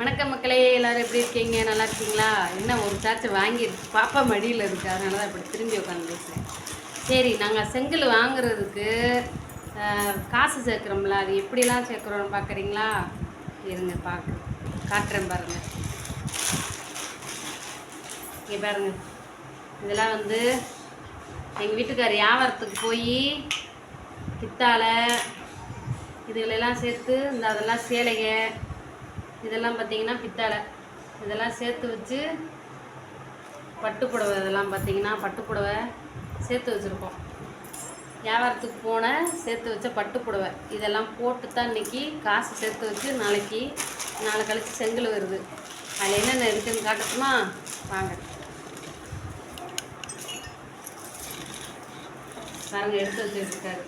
வணக்கம் மக்களே எல்லாரும் எப்படி இருக்கீங்க? நல்லா இருக்கீங்களா? என்ன ஒரு சார்ஜ் வாங்கி பாப்பா மடியில் இருக்கு. அதனால தான் இப்படி திரும்பி உட்காந்து பேசுகிறேன் சரி நாங்கள் செங்கல் வாங்குறதுக்கு காசு சேர்க்குறோம்ல. அது எப்படிலாம் சேர்க்குறோம்னு பார்க்குறீங்களா இருங்க பார்க்க காட்டுறேன் பாருங்கள் இங்கே பாருங்கள் இதெல்லாம் வந்து எங்கள் வீட்டுக்கார் வியாபாரத்துக்கு போய் பித்தாளை இதுகளெல்லாம் சேர்த்து இந்த அதெல்லாம் சேலைங்க இதெல்லாம் பார்த்தீங்கன்னா பித்தளை. இதெல்லாம் சேர்த்து வச்சு பட்டுப்புடவை இதெல்லாம் பார்த்தீங்கன்னா பட்டுப்புடவை சேர்த்து வச்சுருக்கோம். வியாபாரத்துக்கு போன சேர்த்து வச்ச பட்டுப்புடவை. இதெல்லாம் போட்டு தான் இன்னைக்கு காசு சேர்த்து வச்சு நாளைக்கு நாளை கழிச்சு செங்கல் வருது. அதில் என்னென்ன இருக்குன்னு காட்டட்டுமா? வாங்க. பாருங்க எடுத்து வச்சுருக்காரு.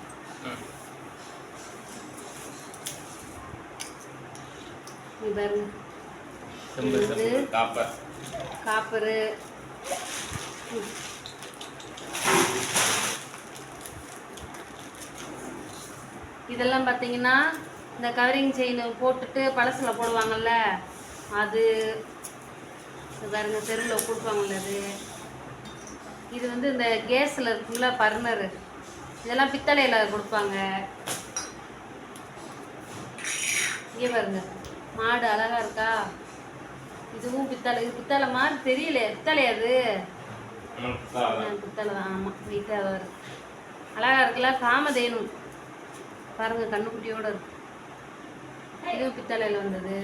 பாருங்க காப்பர். காப்பரு. இதெல்லாம் பார்த்தீங்கன்னா இந்த கவரிங் செயின் போட்டுட்டு பழசில் போடுவாங்கல்ல அது பாருங்க தெருவில் கொடுப்பாங்கல்ல அது. இது வந்து இந்த கேஸில் இருக்குங்களா பர்னரு. இதெல்லாம் பித்தளையில் கொடுப்பாங்க. இங்கே பாருங்க. மாடு அழகா இருக்கா? இதுவும் பித்தளை இது பித்தளை மாதிரி தெரியல பித்தளை அது? பித்தளை தான். ஆமாம் வெயிட்டாக தான் இருக்கு. அழகா இருக்குல்ல காமதேனு பாருங்க கண்ணுக்குட்டியோட இருக்கு. இதுவும் பித்தளையில் வந்தது.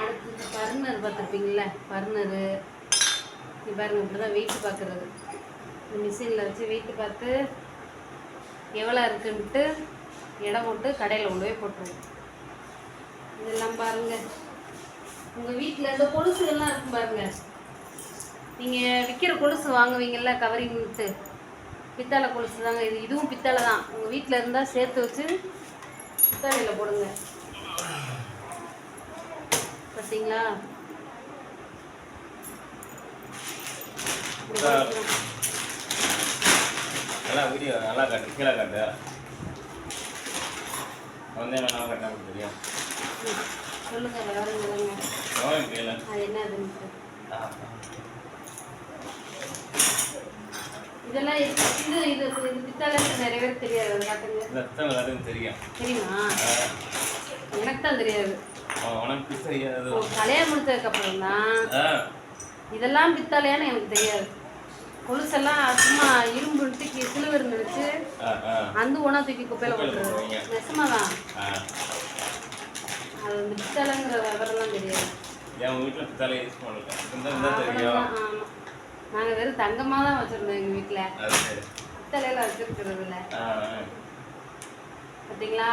அடுத்து பர்னர் பார்த்துருப்பீங்கள பர்னரு இது பாருங்க இப்படி தான் வெயிட் பார்க்குறது. இந்த மிஷினில் வச்சு வெயிட் பார்த்து எவ்வளோ இருக்குன்ட்டு எடை போட்டு கடையில் கொண்டு போய் போட்டுருவோம். இதெல்லாம் பாருங்க. உங்க வீட்டில் இந்த கொலுசுகள்லாம் இருக்கும் பாருங்க. நீங்க விற்கிற கொலுசு வாங்குவீங்கல்ல கவரிங்ட்டு பித்தளை கொலுசு தாங்க இது. இதுவும் பித்தளை தான். உங்க வீட்டில் இருந்தால் சேர்த்து வச்சு பித்தளையில் போடுங்க. பார்த்தீங்களா. நல்லா வீடியோ நல்லா காட்டு. கீழே காட்டு. வந்து நல்லா கட்டா தெரியும். சொல்லுங்க விவரம் சொல்லுங்க அது என்ன இதெல்லாம் இது இது இது இது பித்தளை நிறைய பேர் தெரியாது காட்டுங்க ரத்தம் தெரியும். தெரியுமா? எனக்கு தான் தெரியாது. உனக்கு தெரியாது. கல்யாணம் தான். இதெல்லாம் பித்தளையான்னு எனக்கு தெரியாது. கொலுசெல்லாம் சும்மா இரும்புட்டு சிலுவர் நினைச்சு அந்த உணவு தூக்கி குப்பையில குப்பையில போட்டுருது போட்டுருவீங்க. அது வந்து பித்தளைங்கிற விவரம்லாம் தெரியாது. என் வீட்டில் யூஸ் பண்ணல? தெரியும். நாங்கள் வெறும் தங்கமாக தான் வச்சுருந்தோம் எங்கள் வீட்டில் பித்தளையெல்லாம் வச்சுருக்கிறது இல்லை. பார்த்தீங்களா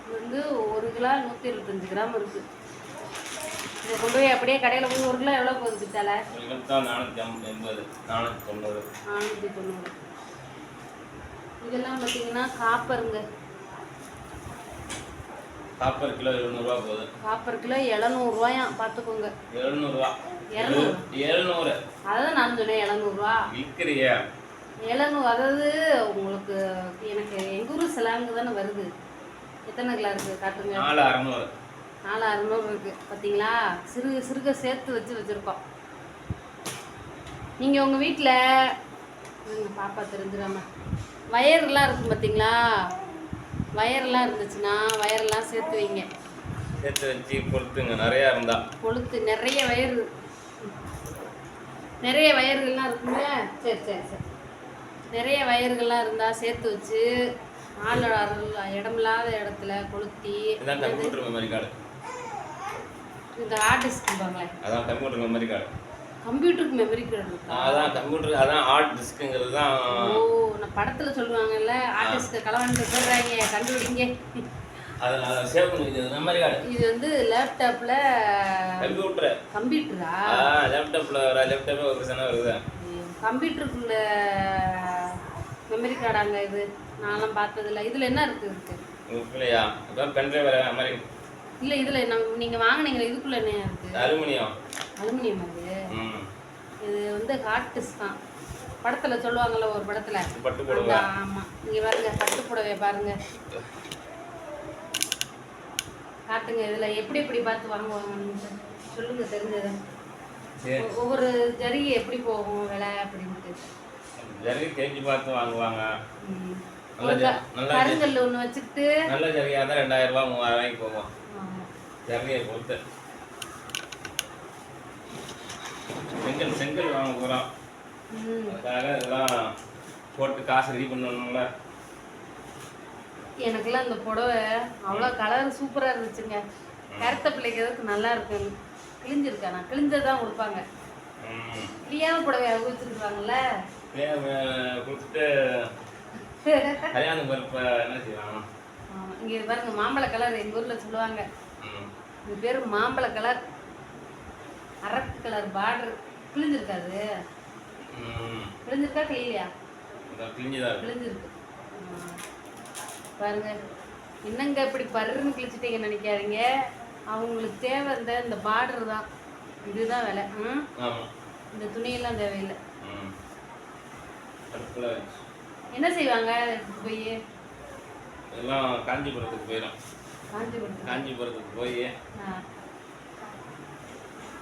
இது வந்து ஒரு கிலோ நூற்றி இருபத்தஞ்சு கிராம் இருக்குது இதை கொண்டு போய் அப்படியே கடையில் போய் ஒரு கிலோ எவ்வளோ போகுது பித்தளை? எண்பது தொண்ணூறு. நானூற்றி தொண்ணூறு. இதெல்லாம் பார்த்தீங்கன்னா காப்பருங்க. காப்பர் கிலோ எழுநூறுவா போகுது. காப்பர் கிலோ எழுநூறுவாயாம் பார்த்துக்கோங்க. எழுநூறுவா. இரநூறு. எழுநூறு. அதான் நான் சொன்னேன் எழுநூறுவா. விற்கிறியா எழுநூறு அதாவது உங்களுக்கு எனக்கு எங்கள் ஊர் சிலாங்கு தானே வருது. எத்தனை கிலோ இருக்குது காட்டுங்க. நாலு அறநூறு. நாலு அறநூறு இருக்குது பார்த்தீங்களா சிறு சிறுக சேர்த்து வச்சு வச்சுருக்கோம். நீங்கள் உங்கள் வீட்டில் பாப்பா தெரிஞ்சிடாம. வயர்லாம் இருக்கும் பார்த்தீங்களா வயர்லாம் இருந்துச்சுன்னா வயர்லாம் சேர்த்து வைங்க. சேர்த்து வச்சு பொறுத்துங்க நிறையா இருந்தா. கொளுத்து நிறைய வயர் நிறைய வயர்கள்லாம் இருக்குல்ல சரி சரி சரி. நிறைய வயர்கள்லாம் இருந்தால் சேர்த்து வச்சு ஆள் இடமில்லாத இடத்துல கொளுத்தி இதான் கம்ப்யூட்டர் மெமரி கார்டு இந்த ஹார்ட் டிஸ்க் அதான் கம்ப்யூட்டர் மெமரி கார்டு கம்ப்யூட்டருக்கு மெமரி கார்டு அதான் கம்ப்யூட்டர் அதான் ஹார்ட் டிஸ்க்குங்கிறது தான். ஓ நான் படத்தில் சொல்லுவாங்கல்ல ஆர்டிஸ்ட் கலவன்ட்டு போடுறாங்க கண்டுபிடிங்க அதை அதை சேவ் பண்ணி மெமரி கார்டு இது வந்து லேப்டாப்பில் கம்ப்யூட்டர். கம்ப்யூட்டரா? லேப்டாப்பில் வர லேப்டாப்பில் ஒரு பிரச்சனை வருது? கம்ப்யூட்டருக்குள்ள மெமரி கார்டாங்க இது. நான்லாம் பார்த்ததில்ல. இதில் என்ன இருக்குது இருக்கு இல்லையா இப்போ பென்ட்ரைவ் மாதிரி இல்லை இதில் நம்ம நீங்கள் வாங்குனீங்களே இதுக்குள்ளே என்ன இருக்குது அலுமினியம். அலுமினியம் அது? இது வந்து ஹார்ட் டிஸ்க் தான். படத்தில் சொல்லுவாங்கல்ல ஒரு படத்தில். ஆமாம் இங்கே பாருங்க பட்டு புடவை பாருங்க. காட்டுங்க இதில் எப்படி எப்படி பார்த்து வாங்குவாங்கன்னு சொல்லுங்க தெரிஞ்சதை. ஒவ்வொரு ஜரிகை எப்படி போகும் விலை அப்படின்ட்டு. ஜரிகை தேய்ச்சி பார்த்து வாங்குவாங்க. கருங்கல் ஒன்று வச்சுக்கிட்டு. நல்ல ஜரிகையாக தான் ரெண்டாயிரம் ரூபாய் மூவாயிரம் ரூபாய்க்கு போகும். ஆமா. ஜரிகையை பொறுத்து. செங்கல் செங்கல் வாங்க போகிறோம். அதுக்காக இதெல்லாம் போட்டு காசு ரெடி பண்ணணும்ல. எனக்கெல்லாம் இந்த புடவை அவ்வளோ கலர் சூப்பராக இருந்துச்சுங்க. கருத்த பிள்ளைக்கு எதுக்கு நல்லா இருக்கும் கிழிஞ்சிருக்கா நான் கிழிஞ்சது தான் கொடுப்பாங்க. ம். கிளியாம புடவை வச்சுருக்காங்கல்ல பேர் வே- கொடுத்துட்டு கல்யாணம் பொறுப்ப என்ன செய்வாங்க இங்கே பாருங்க மாம்பழ கலர் எங்கள் ஊரில் சொல்லுவாங்க. இது பேர் மாம்பழ கலர் அரக்கு கலர் பார்டர் கிழிஞ்சிருக்காது. கிழிஞ்சிருக்கா இருக்கு கிழிஞ்சிருக்கு. பாருங்க. என்னங்க இப்படி பருன்னு கிழிச்சிட்டீங்கன்னு நினைக்காதீங்க. அவங்களுக்கு தேவை இந்த இந்த பார்டர் தான் இதுதான் விலை. ம் இந்த துணியெல்லாம் தேவையில்லை. என்ன செய்வாங்க போய்? இதெல்லாம் காஞ்சிபுரத்துக்கு போயிடும் காஞ்சிபுரம் காஞ்சிபுரத்துக்கு போய்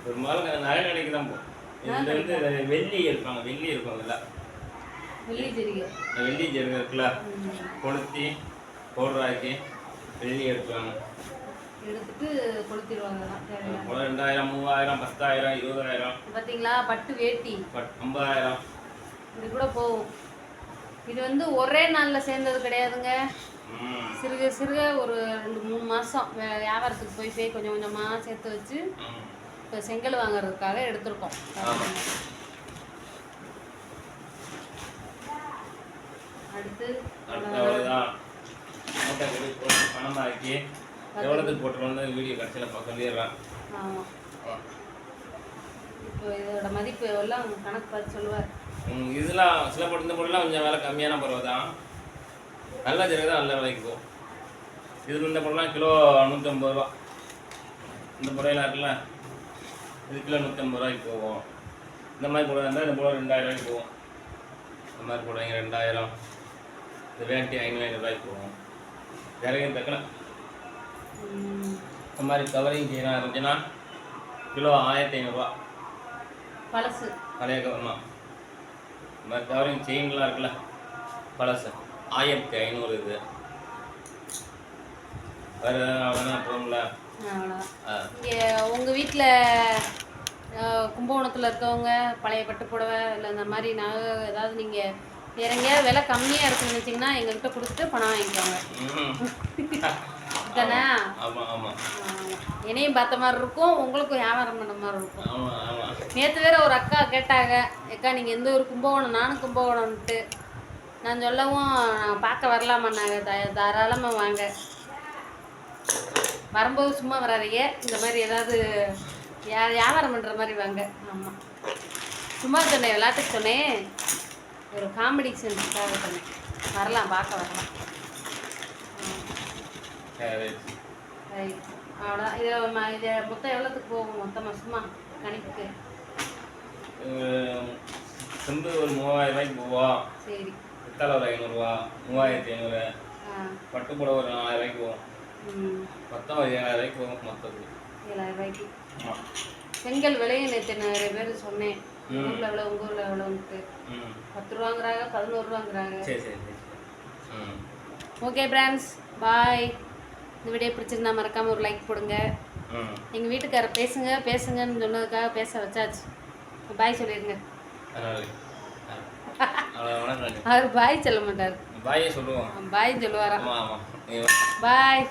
பெரும்பாலும் நகை கடைக்கு தான் போகும் இதுல வந்து வெள்ளி இருப்பாங்க வெள்ளி இதில் வெள்ளி ஜெரிகை. வெள்ளி ஜெருகு இருக்குல்ல. கொளுத்தி பவுடர் ஆக்கி வெள்ளி எடுப்பாங்க எடுத்துட்டு கொளுத்திடுவாங்க ரெண்டாயிரம் மூவாயிரம் பத்தாயிரம் இருபதாயிரம். பார்த்தீங்களா பட்டு வேட்டி. ஐம்பதாயிரம். இது கூட போகும். இது வந்து ஒரே நாளில் சேர்ந்தது கிடையாதுங்க. சிறுக சிறுக ஒரு ரெண்டு மூணு மாதம் வியாபாரத்துக்கு போய் போய் கொஞ்சம் கொஞ்சமாக சேர்த்து வச்சு. இப்போ செங்கல் வாங்குறதுக்காக எடுத்திருக்கோம். அடுத்து அவ்வளோதான் பணமாக்கி எவ்வளோத்துக்கு போட்டுருவோம்னு வீடியோ கடைசியில் பார்க்க சொல்லிடுறேன் ஆமாம் இப்போ இதோட மதிப்பு எல்லாம் கணக்கு பார்த்து சொல்லுவார். இதெல்லாம் சில பொருள் இந்த பொருள்லாம் கொஞ்சம் விலை கம்மியான பொருள் தான். நல்ல ஜெருகு தான் நல்ல விலைக்கு போகும் இது இந்த பொருள்லாம் கிலோ நூற்றம்பது ரூபா. இந்த புடவைலாம் இருக்குல்ல? இது கிலோ நூற்றம்பது ரூபாய்க்கு போகும் இந்த மாதிரி புடவை இருந்தால் இந்த புடவை ரெண்டாயிரம் ரூபாய்க்கு போகும் இந்த மாதிரி புடவைங்க ரெண்டாயிரம். இந்த வேட்டி ஐநூறு ஐநூறுரூவாய்க்கு போகும் ஜெரகையும் தக்கலாம் இந்த மாதிரி கவரிங் செயினாக இருந்துச்சுன்னா கிலோ ஆயிரத்தி ஐநூறுரூவா பழசு. பழைய கவர்மா இந்த மாதிரி கவரிங் செயின்லாம் இருக்குல்ல பழசு. ஆயிரத்தி ஐநூறு இது. வேறு எதாவது வேணா இங்கே உங்கள் வீட்டில் கும்பகோணத்தில் இருக்கவங்க பழைய பட்டு புடவை இல்லை இந்த மாதிரி நகை ஏதாவது நீங்கள் வேற எங்கேயாவது விலை கம்மியாக இருக்குன்னு நினச்சிங்கன்னா எங்கள்கிட்ட கொடுத்துட்டு பணம் வாங்கிக்கோங்க. தானே? என்னையும் பார்த்த மாதிரி இருக்கும் உங்களுக்கும் வியாபாரம் பண்ண மாதிரி இருக்கும். நேற்று வேற ஒரு அக்கா கேட்டாங்க அக்கா நீங்கள் எந்த ஒரு கும்பகோணம் நானும் கும்பகோணம்ன்ட்டு. நான் சொல்லவும் நான் பார்க்க வரலாமான்னாங்க த தாராளமாக வாங்க. வரும்போது சும்மா வராதீங்க இந்த மாதிரி ஏதாவது வியாபாரம் பண்ணுற மாதிரி வாங்க. ஆமாம் சும்மா சொன்னேன் விளையாட்டுக்கு சொன்னேன். ஒரு காமெடி சென்ஸுக்காக சொன்னேன். வரலாம் பார்க்க வரலாம். அவ்வளோதான் இதில் இதை மொத்தம் எவ்வளோத்துக்கு போகும்? மொத்தமாக சும்மா கணிப்புக்கு. இது செம்பு ஒரு மூவாயிரம் ரூபாய்க்கு போவோம் சரி. பித்தளை ஒரு ஐநூறுரூவா மூவாயிரத்தி ஐநூறு. ஆ. பட்டு புடவை ஒரு நாலாயிரம் ரூபாய்க்கு போகும். மொத்தம் ஒரு ஏழாயிரம் ரூபாய்க்கு போகும் மொத்தத்துக்கு. ஏழாயிரம் ரூபாய்க்கு செங்கல் விலையும் நேற்று நிறைய பேர் சொன்னேன். ஊரில் எவ்வளோ உங்கள் ஊரில் எவ்வளோன்ட்டு பத்து ரூபாங்கிறாங்க பதினோரு ரூபாங்கிறாங்க. ஓகே பிராண்ட்ஸ் பாய் இந்த வீடியோ பிடிச்சிருந்தா மறக்காமல் ஒரு லைக் போடுங்க. எங்கள் வீட்டுக்காரர் பேசுங்க பேசுங்கன்னு சொன்னதுக்காக பேச வச்சாச்சு. பாய் சொல்லிடுங்க அவர் பாய் சொல்ல மாட்டார். பாயே சொல்லுவோம் பாய் ஆமாம் பாய்